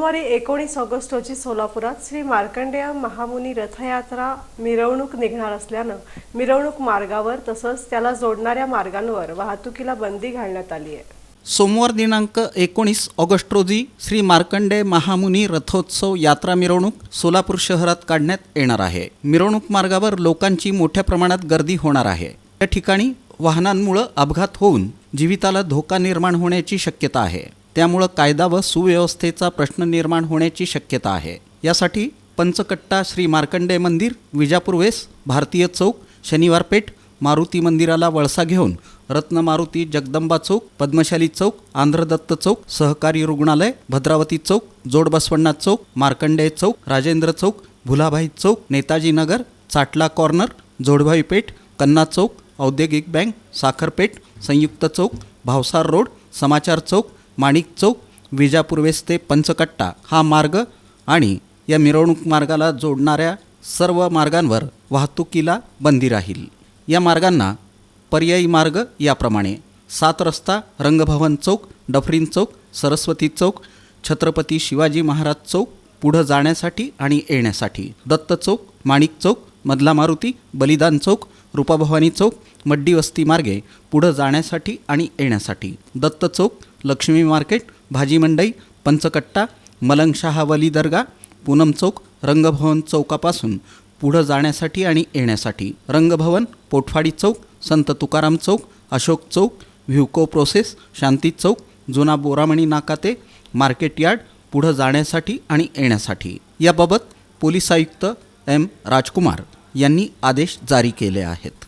सोमवारी एकोणीस ऑगस्ट रोजी सोलापुरात श्री मार्कंडेय महामुनी रथयात्रा मिरवणूक निघणार असल्यानं मिरवणूक मार्गावर तसंच त्याला जोडणाऱ्या मार्गांवर वाहतुकीला बंदी घालण्यात आली आहे. सोमवार दिनांक एकोणीस ऑगस्ट रोजी श्री मार्कंडे महामुनी रथोत्सव यात्रा मिरवणूक सोलापूर शहरात काढण्यात येणार आहे. मिरवणूक मार्गावर लोकांची मोठ्या प्रमाणात गर्दी होणार आहे. या ठिकाणी वाहनांमुळं अपघात होऊन जीविताला धोका निर्माण होण्याची शक्यता आहे. त्यामुळं कायदा व सुव्यवस्थेचा प्रश्न निर्माण होण्याची शक्यता आहे. यासाठी पंचकट्टा श्री मार्कंडे मंदिर विजापूर वेस भारतीय चौक शनिवार पेठ मारुती मंदिराला वळसा घेऊन रत्न मारुती जगदंबा चौक पद्मशाली चौक आंध्रदत्त चौक सहकारी रुग्णालय भद्रावती चौक जोडबसवण्णा चौक मार्कंडेय चौक राजेंद्र चौक भुलाभाई चौक नेताजी नगर चाटला कॉर्नर जोडभाई पेठ कन्ना चौक औद्योगिक बँक साखरपेठ संयुक्त चौक भावसार रोड समाचार चौक माणिक चौक विजापूर वेस ते पंचकट्टा हा मार्ग आणि या मिरवणूक मार्गाला जोडणाऱ्या सर्व मार्गांवर वाहतुकीला बंदी राहील. या मार्गांना पर्यायी मार्ग याप्रमाणे सात रस्ता रंगभवन चौक डफरीन चौक सरस्वती चौक छत्रपती शिवाजी महाराज चौक पुढं जाण्यासाठी आणि येण्यासाठी दत्त चौक माणिक चौक मधला मारुती बलिदान चौक रूपाभवानी चौक मड्डी वस्ती मार्गे पुढं जाण्यासाठी आणि येण्यासाठी. दत्त चौक लक्ष्मी मार्केट भाजी मंडई पंचकट्टा मलंगशहा वली दर्गा पूनम चौक रंगभवन चौकापासून पुढं जाण्यासाठी आणि येण्यासाठी. रंगभवन पोटफाडी चौक संत तुकाराम चौक अशोक चौक व्ह्युको प्रोसेस शांती चौक जुना बोरामणी नाका ते मार्केट यार्ड पुढं जाण्यासाठी आणि येण्यासाठी. याबाबत पोलीस आयुक्त एम राजकुमार. यांनी आदेश जारी केले आहेत.